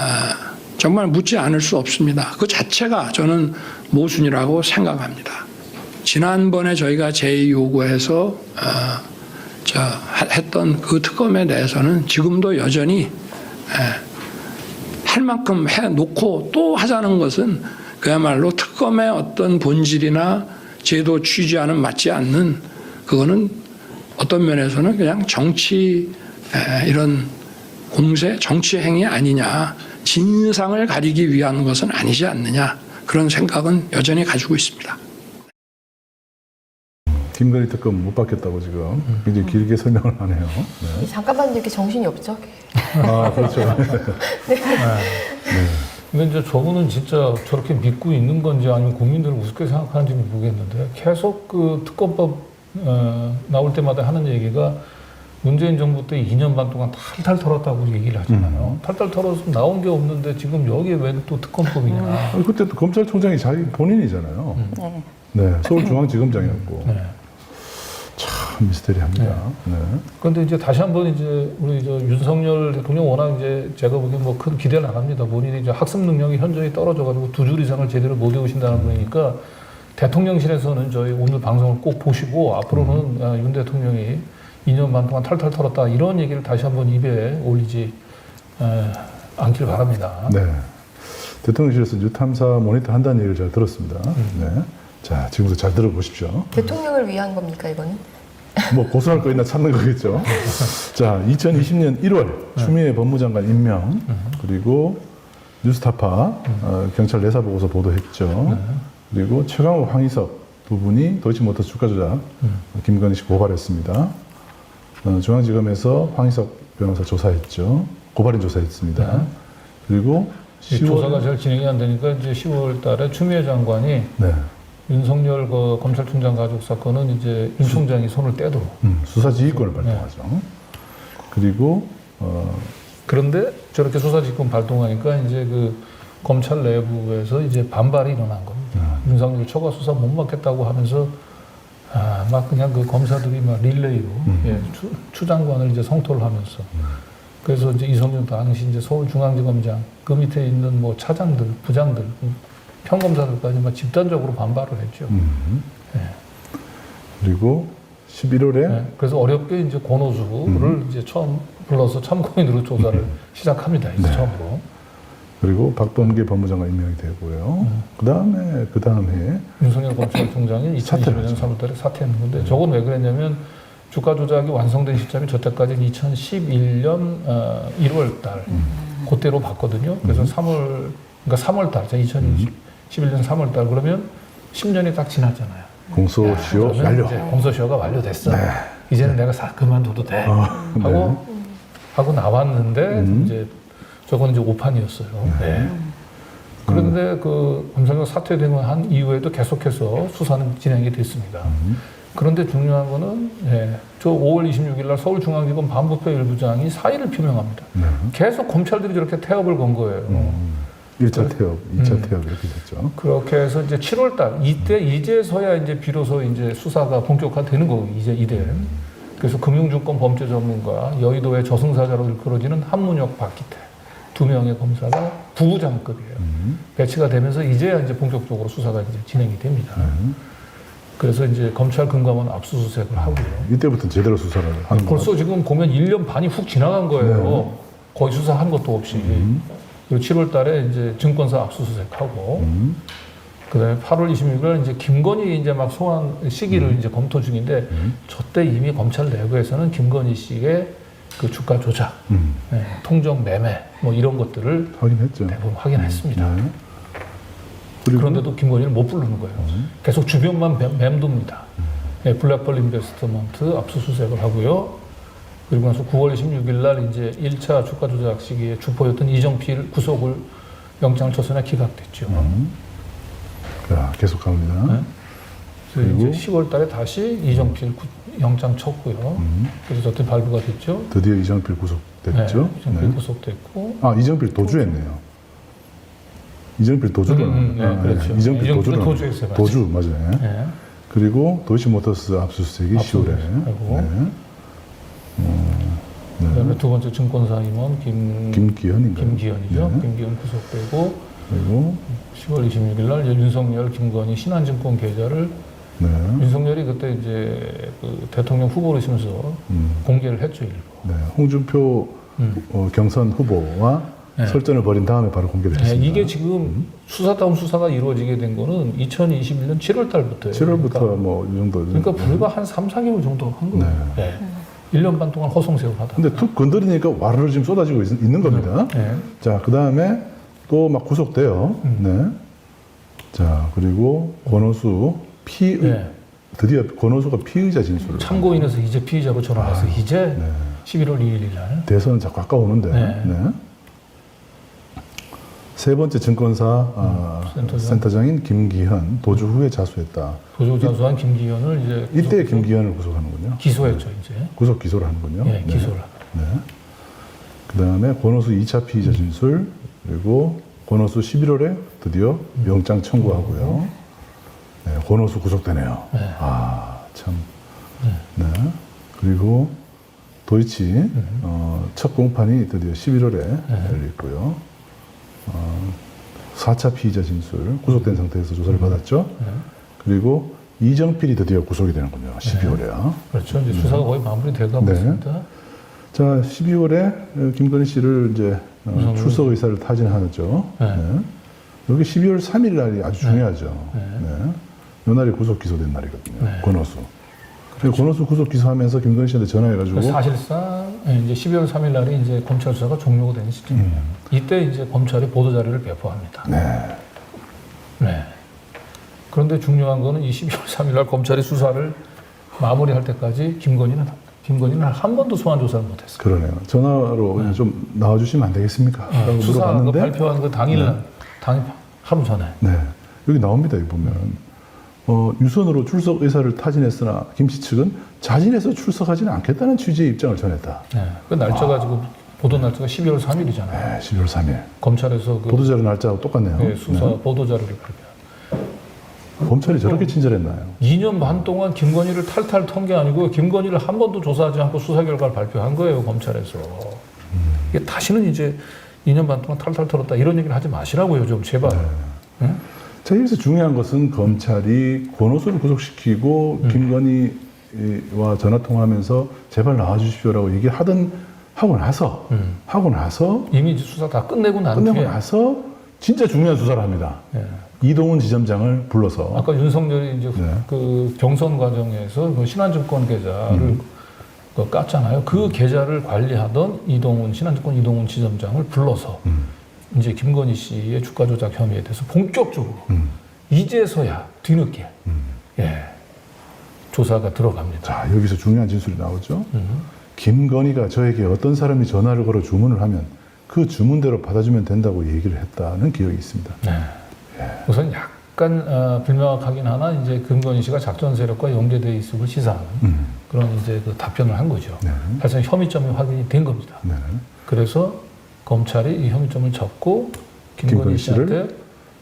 아, 정말 묻지 않을 수 없습니다. 그 자체가 저는 모순이라고 생각합니다. 지난번에 저희가 제의 요구해서 아, 했던 그 특검에 대해서는 지금도 여전히 에, 할 만큼 해 놓고 또 하자는 것은 그야말로 특검의 어떤 본질이나 제도 취지와는 맞지 않는 그거는 어떤 면에서는 그냥 정치 에, 이런 공세 정치 행위 아니냐 진상을 가리기 위한 것은 아니지 않느냐 그런 생각은 여전히 가지고 있습니다. 김건희 특검 못 받겠다고 지금 굉장히 길게 설명을 하네요. 네. 잠깐만 이렇게 정신이 없죠? 아, 그렇죠. 근데 이제 저분은 진짜 저렇게 믿고 있는 건지 아니면 국민들을 우습게 생각하는지 는 모르겠는데 계속 그 특검법 어, 나올 때마다 하는 얘기가 문재인 정부 때 2년 반 동안 탈탈 털었다고 얘기를 하잖아요. 탈탈 털어서 나온 게 없는데 지금 여기에 왜 또 특검법이냐. 아니, 그때 또 검찰총장이 자기 본인이잖아요. 네. 네, 서울중앙지검장이었고 네. 참 미스테리합니다. 네. 그런데 이제 다시 한번 이제 우리 저 윤석열 대통령 워낙 이제 제가 보기엔 뭐 큰 기대를 안 합니다. 본인이 이제 학습 능력이 현저히 떨어져가지고 두 줄 이상을 제대로 못 외우신다는 거니까 대통령실에서는 저희 오늘 방송을 꼭 보시고 앞으로는 아, 윤 대통령이 2년 반 동안 탈탈 털었다 이런 얘기를 다시 한번 입에 올리지 에, 않길 바랍니다. 네. 대통령실에서 뉴 탐사 모니터 한다는 얘기를 잘 들었습니다. 네. 자, 지금부터 잘 들어보십시오. 대통령을 위한 겁니까 이거는? 뭐 고소할 거 있나 찾는 거겠죠. 자, 2020년 1월 추미애 법무장관 임명 그리고 뉴스타파 어, 경찰 내사 보고서 보도했죠. 그리고 최강욱 황희석 두 분이 도이치모터 주가 조작 김건희 씨 고발했습니다. 어, 중앙지검에서 황희석 변호사 조사했죠. 고발인 조사했습니다. 그리고 이 10월 조사가 잘 진행이 안 되니까 이제 10월 달에 추미애 장관이 네. 윤석열 그 검찰총장 가족 사건은 이제 윤 총장이 손을 떼도록 음, 수사 지휘권을 발동하죠. 그리고 어, 그런데 저렇게 수사지권 발동하니까 이제 그 검찰 내부에서 이제 반발이 일어난 겁니다. 윤석열 초과 수사 못 맡겠다고 하면서 아, 막 그냥 그 검사들이 막 릴레이로 예, 추, 추 장관을 이제 성토를 하면서 그래서 이제 이성윤 당시 이제 서울중앙지검장 그 밑에 있는 뭐 차장들, 부장들, 평검사들까지 막 집단적으로 반발을 했죠. 음, 예. 그리고 11월에 네, 그래서 어렵게 이제 권오수를 이제 처음 불러서 참고인으로 조사를 시작합니다. 이제 네. 처음으로. 그리고 박범계 법무장관 임명이 되고요. 그 다음에 그 다음 해에 윤석열 검찰총장이 사퇴를 2021년 3월달에 사퇴했는 건데 저건 왜 그랬냐면 주가 조작이 완성된 시점이 저때까지는 2011년 어, 1월달 그때로 봤거든요. 그래서 3월 그러니까 3월달 2011년 3월달 그러면 10년이 딱 지났잖아요. 공소시효 그러면 완료. 공소시효가 완료됐어. 이제는 내가 사, 그만둬도 돼. 어, 하고 하고 나왔는데 음. 이제 저건 이제 오판이었어요. 네. 그런데 그 검찰가 사퇴되고 한 이후에도 계속해서 수사는 진행이 됐습니다. 그런데 중요한 거는 예, 저 5월 26일 날 서울중앙지검 반부패 일부장이 사의를 표명합니다. 네. 계속 검찰들이 저렇게 태업을 건 거예요. 음, 1차 태업, 2차 음. 태업 이렇게 됐죠. 그렇게 해서 이제 7월 달 이때 이제서야 이제 비로소 이제 수사가 본격화되는 거고 이제 이래. 그래서 금융증권 범죄 전문가 여의도의 저승사자로 일컬어지는 한문혁 박기태 두 명의 검사가 부부장급이에요. 음. 배치가 되면서 이제야 이제 본격적으로 수사가 이제 진행이 됩니다. 네. 그래서 이제 검찰 금감원 압수수색을 하고요. 이때부터 제대로 수사를 하는. 벌써 지금 보면 1년 반이 훅 지나간 거예요. 거의 수사한 것도 없이. 음. 그리고 7월 달에 이제 증권사 압수수색하고 음. 그 다음에 8월 26일 이제 김건희 이제 막 소환 시기를 이제 검토 중인데 음. 저때 이미 검찰 내부에서는 김건희 씨의 그 주가 조작, 음. 예, 통정 매매 뭐 이런 것들을 확인했죠. 대부분 확인했습니다. 네. 그런데도 김건희를 못 부르는 거예요. 계속 주변만 맴- 맴돕니다. 예, 블랙펄 인베스트먼트 압수수색을 하고요. 그리고 나서 9월 16일 날 이제 1차 주가 조작 시기에 주포였던 이정필 구속을 영장을 쳤으나 기각됐죠. 음. 자, 계속 갑니다. 네. 그리고? 이제 10월 달에 다시 이정필 구- 영장 쳤고요. 음. 그래서 저때 발부가 됐죠. 드디어 이정필 구속됐죠. 네, 이정필 네. 구속됐고. 아, 이정필 도주했네요. 이정필 도주를 음, 음, 네, 아, 그렇죠. 이정필 이정필은 도주를 도주했어요. 도주 맞아요. 예. 그리고 도이치모터스 압수수색이 10월에. 압수수색하고. 네. 그다음에 두 번째 증권사 임원 김 김기현인가요? 김기현이죠. 네. 김기현 구속되고 그리고 10월 26일 날 윤석열, 김건희 신한증권 계좌를 네. 윤석열이 그때 이제 그 대통령 후보로 있으면서 음, 공개를 했죠 일부. 네. 홍준표 음. 어, 경선 후보와 네. 설전을 벌인 다음에 바로 공개를 네, 했습니다. 이게 지금 수사 다음 수사가 이루어지게 된 거는 2021년 7월 달부터예요. 7월부터 그러니까, 뭐이 정도. 그러니까 불과 한 3, 4개월 정도 한 거예요. 네. 1년 반 동안 허송세월 하다. 근데 툭 건드리니까 와르르 지금 쏟아지고 있, 는 겁니다. 네. 자, 그 다음에 또 막 구속돼요. 음. 네. 자, 그리고 권오수 피, 네. 드디어 권오수가 피의자 진술을. 참고인에서 이제 피의자로 전환해서 이제 네. 11월 2일 날 대선은 자꾸 가까우는데. 네. 네. 세 번째 증권사 아, 음, 센터장. 센터장 인 김기현 도주 후에 자수했다. 도조자수한 김기현을 이제 이때 김기현을 구속하는군요. 기소했죠 이제. 구속 기소를 하는군요. 예, 기소를. 네. 그 다음에 권오수 2차 피의자 진술, 그리고 권오수 11월에 드디어 영장 청구하고요. 네, 권오수 구속되네요. 네. 아, 참. 네. 그리고 도이치, 어, 첫 공판이 드디어 11월에 열리고요. 어, 4차 피의자 진술, 구속된 상태에서 조사를 받았죠. 네. 그리고 이정필이 드디어 구속이 되는군요. 12월에요. 그렇죠. 이제 수사가 거의 마무리돼가고 네. 있습니다. 자, 12월에 김건희 씨를 이제 어, 출석 의사를 타진하죠. 네. 네. 여기 12월 3일 날이 아주 중요하죠. 네. 네. 이 날이 구속 기소된 날이거든요. 네. 권오수. 그리고 권오수 구속 기소하면서 김건희 씨한테 전화해가지고 사실상 예, 이제 12월 3일 날이 이제 검찰 수사가 종료가 되는 시점이에요. 이때 이제 검찰이 보도 자료를 배포합니다. 음. 네. 네. 그런데 중요한 거는 이 12월 3일 날 검찰이 수사를 마무리할 때까지 김건희는 김건희는 한 번도 소환 조사를 못했어요. 그러네요. 전화로 그냥 좀 나와주시면 안 되겠습니까? 네. 수사 그 물어봤는데 발표한 그 당일 날, 당 하루 전에. 네. 여기 나옵니다. 여기 보면 어, 유선으로 출석 의사를 타진했으나 김씨 측은 자진해서 출석하지는 않겠다는 취지의 입장을 전했다. 네. 그 날짜 가 지금 보도 날짜가 12월 3일이잖아요. 네, 12월 3일. 검찰에서 그 보도자료 날짜하고 똑같네요. 네, 수사 네. 보도 자료를 발표. 검찰이 저렇게 친절했나요? 2년 반 동안 김건희를 탈탈 턴 게 아니고 김건희를 한 번도 조사하지 않고 수사 결과를 발표한 거예요 검찰에서. 이게 다시는 이제 2년 반 동안 탈탈 털었다 이런 얘기를 하지 마시라고요 좀 제발. 응? 자, 여기서 중요한 것은 검찰이 권오수를 구속시키고 음. 김건희와 전화 통화하면서 제발 나와주십시오라고 얘기하던 하고 나서 음. 하고 나서 이미 수사 다 끝내고 난 끝내고 뒤에 나서 진짜 중요한 수사를 합니다. 예. 이동훈 지점장을 불러서 아까 윤석열이 이제 네. 그 경선 과정에서 그 신한증권 계좌를 그 깠잖아요. 그 계좌를 관리하던 이동훈 신한증권 이동훈 지점장을 불러서 음. 이제 김건희 씨의 주가 조작 혐의에 대해서 본격적으로 음. 이제서야 뒤늦게 예, 조사가 들어갑니다. 자 여기서 중요한 진술이 나오죠. 음. 김건희가 저에게 어떤 사람이 전화를 걸어 주문을 하면 그 주문대로 받아주면 된다고 얘기를 했다는 기억이 있습니다. 네. 우선 약간 어, 불명확하긴 하나 이제 김건희 씨가 작전 세력과 연계돼 있음을 시사하는 음. 그런 이제 그 답변을 한 거죠. 네. 사실 혐의점이 확인이 된 겁니다. 네. 그래서 검찰이 이 혐의점을 잡고 김건희? 씨한테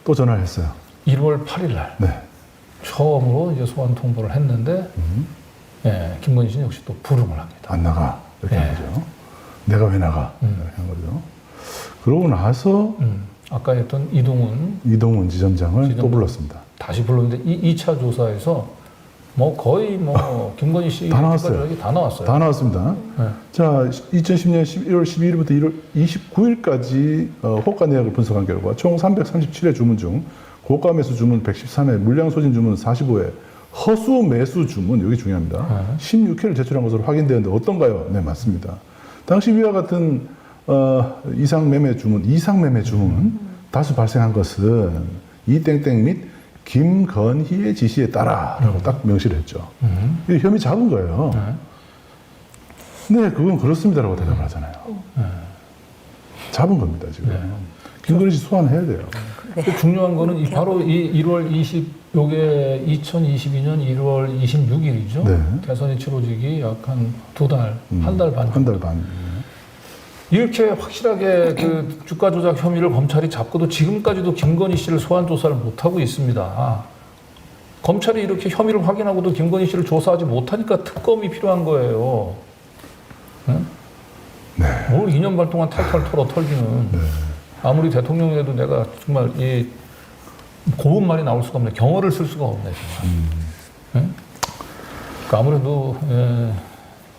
또 전화를 했어요. 1월 8일 날 네. 처음으로 이제 소환 통보를 했는데 음. 예, 김건희 씨는 역시 또 불응을 합니다. 안 나가 이렇게 한 네. 거죠. 내가 왜 나가 음. 이렇게 한 거죠. 그러고 나서 음, 아까 했던 이동훈 이동훈 지점장을 또 지점장. 불렀습니다. 다시 불렀는데 이 2차 조사에서 뭐 거의 뭐 김건희 씨 다 나왔어요. 다 나왔어요. 다 나왔습니다. 네. 자, 2010년 11월 12일부터 1월 29일까지 어, 호가 내역을 분석한 결과 총 337회 주문 중 고가 매수 주문 113회, 물량 소진 주문 45회, 허수 매수 주문 여기 중요합니다. 네. 16회를 제출한 것으로 확인되는데 어떤가요? 네, 맞습니다. 당시 위와 같은 어, 이상 매매 주문, 이상 매매 주문 다수 발생한 것은 이 땡땡 및 김건희의 지시에 따라라고 딱 명시를 했죠. 음. 이 혐의 잡은 거예요. 네. 네, 그건 그렇습니다라고 대답을 하잖아요. 잡은 겁니다, 지금. 네. 김건희 씨 소환해야 돼요. 그 중요한 거는 이 바로 이 1월 20 요게 2022년 1월 26일이죠. 네. 대선이 치러지기 약 한 두 달, 한달 반. 한 달 반. 이렇게 확실하게 그 주가 조작 혐의를 검찰이 잡고도 지금까지도 김건희 씨를 소환 조사를 못 하고 있습니다. 검찰이 이렇게 혐의를 확인하고도 김건희 씨를 조사하지 못하니까 특검이 필요한 거예요. 응? 뭘 2년 반 동안 탈탈 털어 털기는 아무리 대통령이라도 내가 정말 이 고운 말이 나올 수가 없네. 경어를 쓸 수가 없네. 정말. 예? 그러니까 아무래도 예,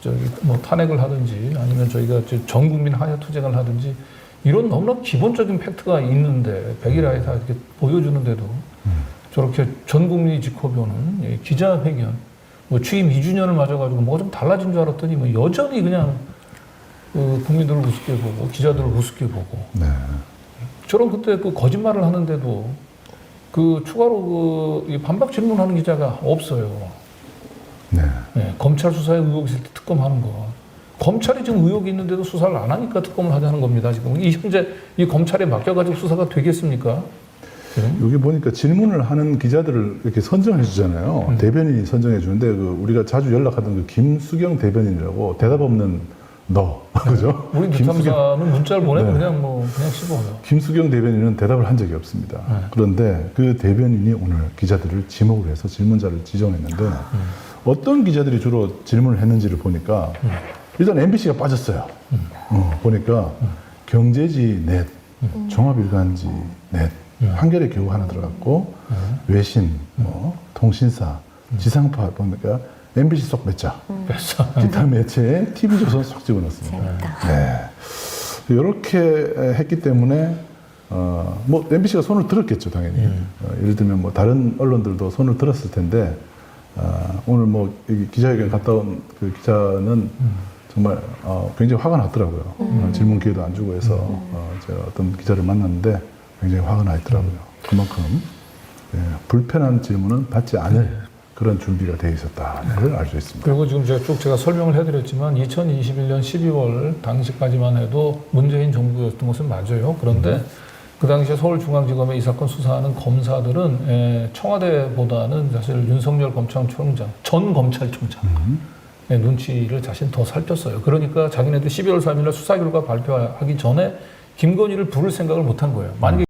저기 뭐 탄핵을 하든지 아니면 저희가 저전 국민 하야 투쟁을 하든지 이런 너무나 기본적인 팩트가 있는데 백일하에 다 이렇게 보여주는데도 저렇게 전 국민이 예, 기자회견 뭐 취임 2주년을 맞아가지고 뭐가 좀 달라진 줄 알았더니 뭐 여전히 그냥 그 국민들을 우습게 보고 기자들을 우습게 보고 네. 저런 그때 그 거짓말을 하는데도 그 추가로 그이 반박 질문하는 기자가 없어요. 네. 예, 검찰 수사에 의혹이 있을 때 특검하는 거. 검찰이 지금 의혹이 있는데도 수사를 안 하니까 특검을 하자는 겁니다. 지금 이 현재 이 검찰에 맡겨가지고 수사가 되겠습니까? 지금? 여기 보니까 질문을 하는 기자들을 이렇게 선정해 주잖아요. 음. 대변인이 선정해 주는데 그 우리가 자주 연락하던 그 김수경 대변인이라고 대답 없는 너 그죠? 우리 김수경 누참사는 문자를 보내면 네. 그냥 뭐 그냥 씹어요. 김수경 대변인은 대답을 한 적이 없습니다. 네. 그런데 그 대변인이 오늘 기자들을 지목을 해서 질문자를 지정했는데 음. 어떤 기자들이 주로 질문을 했는지를 보니까 음. 일단 MBC가 빠졌어요. 어, 보니까 경제지 넷, 종합일간지 넷, 음. 한겨레 겨우 하나 들어갔고 외신, 뭐 이통신사, 음. 지상파 보니까 MBC 쏙 뺐자. 기타 매체에 TV조선 쏙 집어넣습니다. 네. 이렇게 했기 때문에 어, 뭐 MBC가 손을 들었겠죠, 당연히. 어, 예를 들면 뭐 다른 언론들도 손을 들었을 텐데 어, 오늘 뭐 여기 기자회견 갔다 온 그 기자는 정말 어, 굉장히 화가 났더라고요. 어, 질문 기회도 안 주고 해서 어, 제가 어떤 기자를 만났는데 굉장히 화가 나 있더라고요. 그만큼 예, 불편한 질문은 받지 않을 그런 준비가 되어 있었다는 걸 알 수 있습니다. 그리고 지금 제가 쭉 제가 설명을 해드렸지만 2021년 12월 당시까지만 해도 문재인 정부였던 것은 맞아요. 그런데 그 당시에 서울중앙지검의 이 사건 수사하는 검사들은 에, 청와대보다는 사실 윤석열 검찰총장, 전 검찰총장 의 눈치를 자신 더 살폈어요. 그러니까 자기네들 12월 3일 날 수사 결과 발표하기 전에 김건희를 부를 생각을 못한 거예요. 만약에